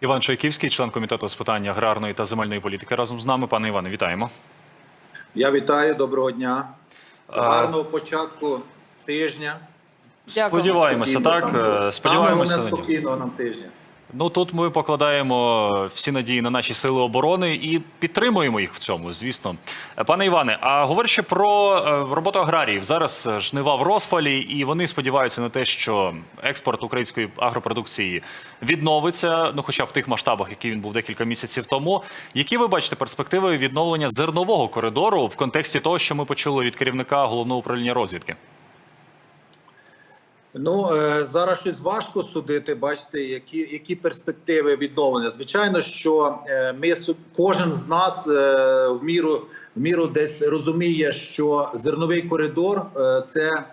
Іван Чайківський, член комітету з питань аграрної та земельної політики, разом з нами. Пане Іване, вітаємо. Я вітаю, доброго дня. А- Гарного початку тижня. Дякую. Сподіваємося, Спокійного так. там. Е, Сподіваємося. Спокійного нам тижня. Ну тут ми покладаємо всі надії на наші сили оборони і підтримуємо їх в цьому, звісно. Пане Іване, а говорячи про е, роботу аграріїв, зараз е, жнива в розпалі, і вони сподіваються на те, що експорт української агропродукції відновиться, ну хоча в тих масштабах, які він був декілька місяців тому. Які ви бачите перспективи відновлення зернового коридору в контексті того, що ми почули від керівника головного управління розвідки? Ну е, зараз щось важко судити. Бачите, які, які перспективи відновлення. Звичайно, що е, ми кожен з нас е, в міру в міру десь розуміє, що зерновий коридор це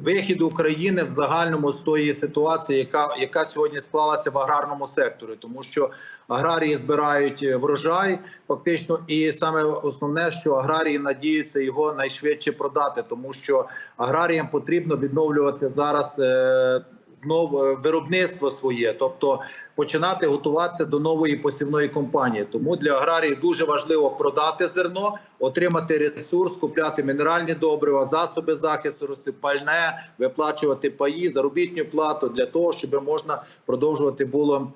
вихід України в загальному з тої ситуації, яка, яка сьогодні склалася в аграрному секторі, тому що аграрії збирають е, врожай, фактично, і саме основне, що аграрії надіються його найшвидше продати, тому що аграріям потрібно відновлювати зараз. Е, нове виробництво своє, тобто починати готуватися до нової посівної компанії. Тому для аграрії дуже важливо продати зерно, отримати ресурс, купляти мінеральні добрива, засоби захисту, рости, пальне, виплачувати паї, заробітну плату для того, щоб можна продовжувати було.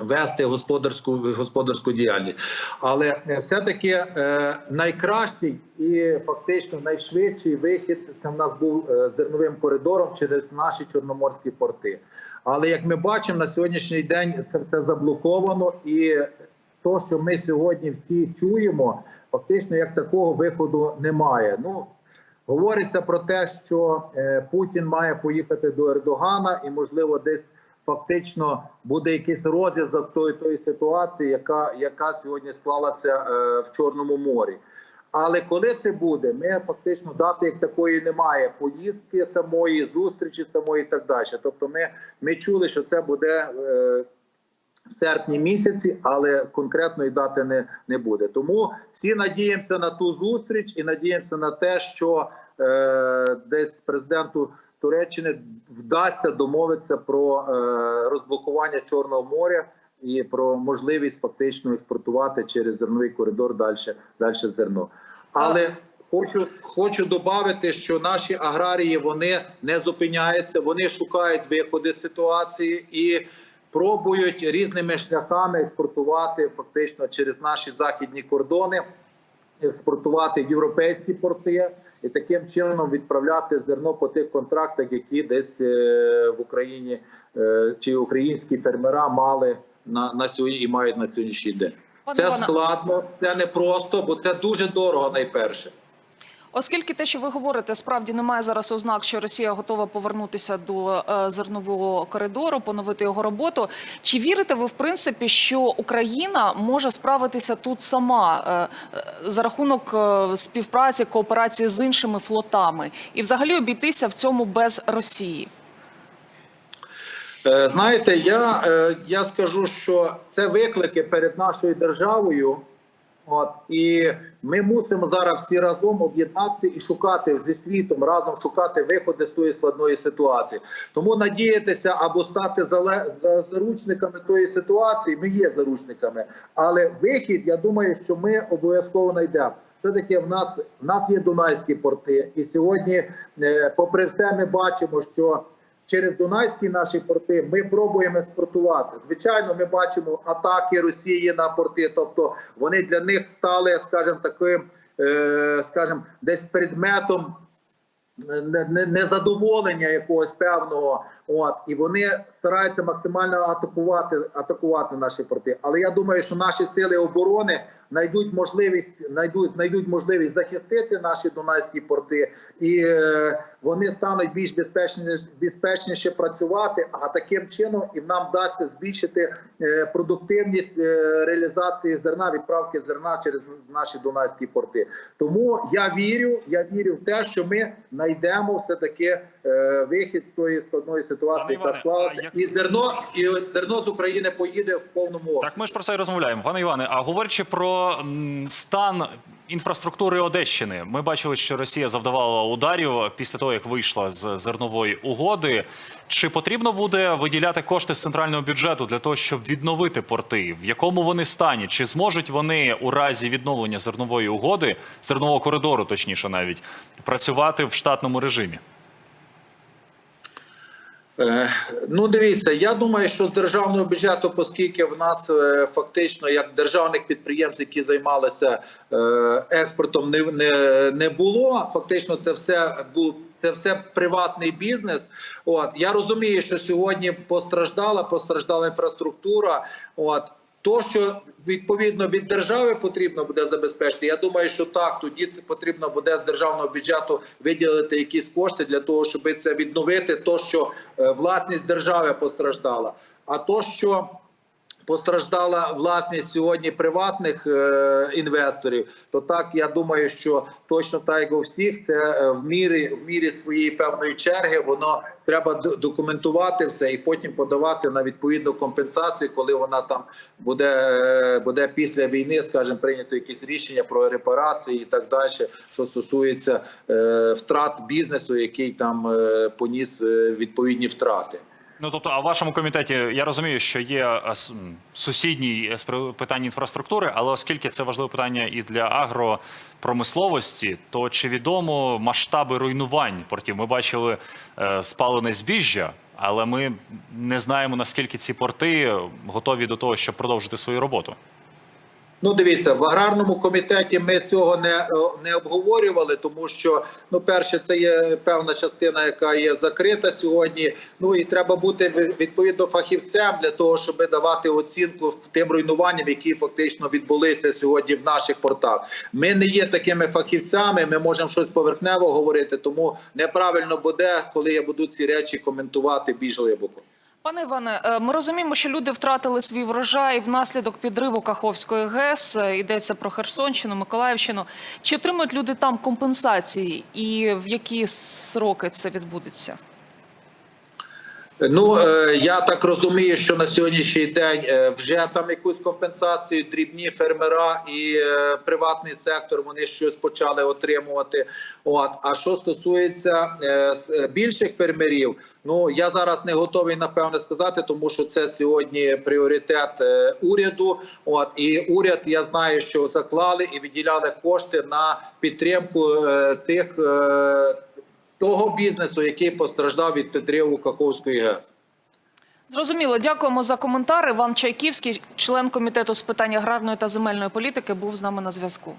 Вести господарську господарську діяльність, але е, все-таки е, найкращий і фактично найшвидший вихід це в нас був е, зерновим коридором через наші чорноморські порти. Але як ми бачимо, на сьогоднішній день це все заблоковано, і то, що ми сьогодні всі чуємо, фактично як такого виходу немає. Ну говориться про те, що Путін має поїхати до Ердогана, і можливо десь фактично буде якийсь розв'язок тої тої ситуації, яка, яка сьогодні склалася е, в Чорному морі. Але коли це буде, ми фактично дати як такої немає поїздки самої, зустрічі самої і так далі. Тобто, ми, ми чули, що це буде. Е, в серпні місяці, але конкретної дати не, не буде. Тому всі надіємося на ту зустріч і надіємося на те, що е, десь президенту Туреччини вдасться домовитися про е, розблокування Чорного моря і про можливість фактично експортувати через зерновий коридор далі, далі зерно. Але Хочу хочу додати, що наші аграрії вони не зупиняються, вони шукають виходи з ситуації і пробують різними шляхами експортувати фактично через наші західні кордони, експортувати в європейські порти і таким чином відправляти зерно по тих контрактах, які десь е, в Україні е, чи українські фермера мали на, на сьогодні і мають на сьогоднішній день. Це складно, це непросто, бо це дуже дорого найперше. Оскільки те, що ви говорите, справді немає зараз ознак, що Росія готова повернутися до е, зернового коридору, поновити його роботу. Чи вірите ви в принципі, що Україна може справитися тут сама е, е, за рахунок співпраці, кооперації з іншими флотами і взагалі обійтися в цьому без Росії? Знаєте, я, я скажу, що це виклики перед нашою державою. От і ми мусимо зараз всі разом об'єднатися і шукати зі світом разом шукати виходи з тої складної ситуації. Тому надіятися або стати заручниками тої ситуації. Ми є заручниками, але вихід, я думаю, що ми обов'язково знайдемо. Все таки в нас в нас є дунайські порти, і сьогодні, е, попри все, ми бачимо, що через Дунайські наші порти ми пробуємо експортувати. Звичайно, ми бачимо атаки Росії на порти, тобто вони для них стали, скажімо, таким, е, скажімо, десь предметом не- незадоволення якогось певного. От і вони стараються максимально атакувати атакувати наші порти. Але я думаю, що наші сили оборони знайдуть можливість знайдуть, знайдуть можливість захистити наші дунайські порти, і е, вони стануть більш безпечніше, безпечніше працювати. А таким чином і нам вдасться збільшити е, продуктивність е, реалізації зерна, відправки зерна через наші дунайські порти. Тому я вірю, я вірю в те, що ми знайдемо все таки е, вихід з тої складної ситуації, яка склалася, як- і зерно і зерно з України поїде в повному обсязі. Так, ми ж про це і розмовляємо. Пане Іване, а говорячи про стан інфраструктури Одещини. Ми бачили, що Росія завдавала ударів після того, як вийшла з зернової угоди. Чи потрібно буде виділяти кошти з центрального бюджету для того, щоб відновити порти? В якому вони стані? Чи зможуть вони у разі відновлення зернової угоди, зернового коридору, точніше, навіть працювати в штатному режимі? Е, Ну, дивіться, я думаю, що з державного бюджету, оскільки в нас е, фактично як державних підприємств, які займалися е, експортом, не, не, було. Фактично, це все був. Це все приватний бізнес. От я розумію, що сьогодні постраждала, постраждала інфраструктура. От то, що відповідно від держави потрібно буде забезпечити. Я думаю, що так тоді потрібно буде з державного бюджету виділити якісь кошти для того, щоб це відновити. То, що е, власність держави постраждала, а то, що Постраждала власність сьогодні приватних е, інвесторів. То так я думаю, що точно так як у всіх, це е, в мірі в мірі своєї певної черги, воно треба документувати все і потім подавати на відповідну компенсацію, коли вона там буде, е, буде після війни, скажімо, прийнято якісь рішення про репарації і так далі, що стосується втрат бізнесу, який там поніс відповідні втрати. Ну тобто, а в вашому комітеті я розумію, що є сусідні е, з приводу питань інфраструктури, але оскільки це важливе питання і для агропромисловості, то чи відомо масштаби руйнувань портів? Ми бачили е, спалене збіжжя, але ми не знаємо наскільки ці порти готові до того, щоб продовжити свою роботу. Ну, дивіться, в аграрному комітеті ми цього не, е, не обговорювали, тому що ну, перше, це є певна частина, яка є закрита сьогодні. Ну і треба бути відповідно фахівцем для того, щоб давати оцінку тим руйнуванням, які фактично відбулися сьогодні в наших портах. Ми не є такими фахівцями. Ми можемо щось поверхнево говорити, тому неправильно буде, коли я буду ці речі коментувати більш глибоко. Пане Іване, е, ми розуміємо, що люди втратили свій врожай внаслідок підриву Каховської ГЕС. Е, Йдеться про Херсонщину, Миколаївщину. Чи отримують люди там компенсації, і в які сроки це відбудеться? Ну е, я так розумію, що на сьогоднішній день е, вже там якусь компенсацію дрібні фермера і е, приватний сектор вони щось почали отримувати. От а що стосується більших фермерів, ну я зараз не готовий напевне сказати, тому що це сьогодні пріоритет уряду. От і уряд я знаю, що заклали і виділяли кошти на підтримку тих. Того бізнесу, який постраждав від підриву Каховської ГЕС. Зрозуміло, дякуємо за коментар. Іван Чайківський, член комітету з питань аграрної та земельної політики, був з нами на зв'язку.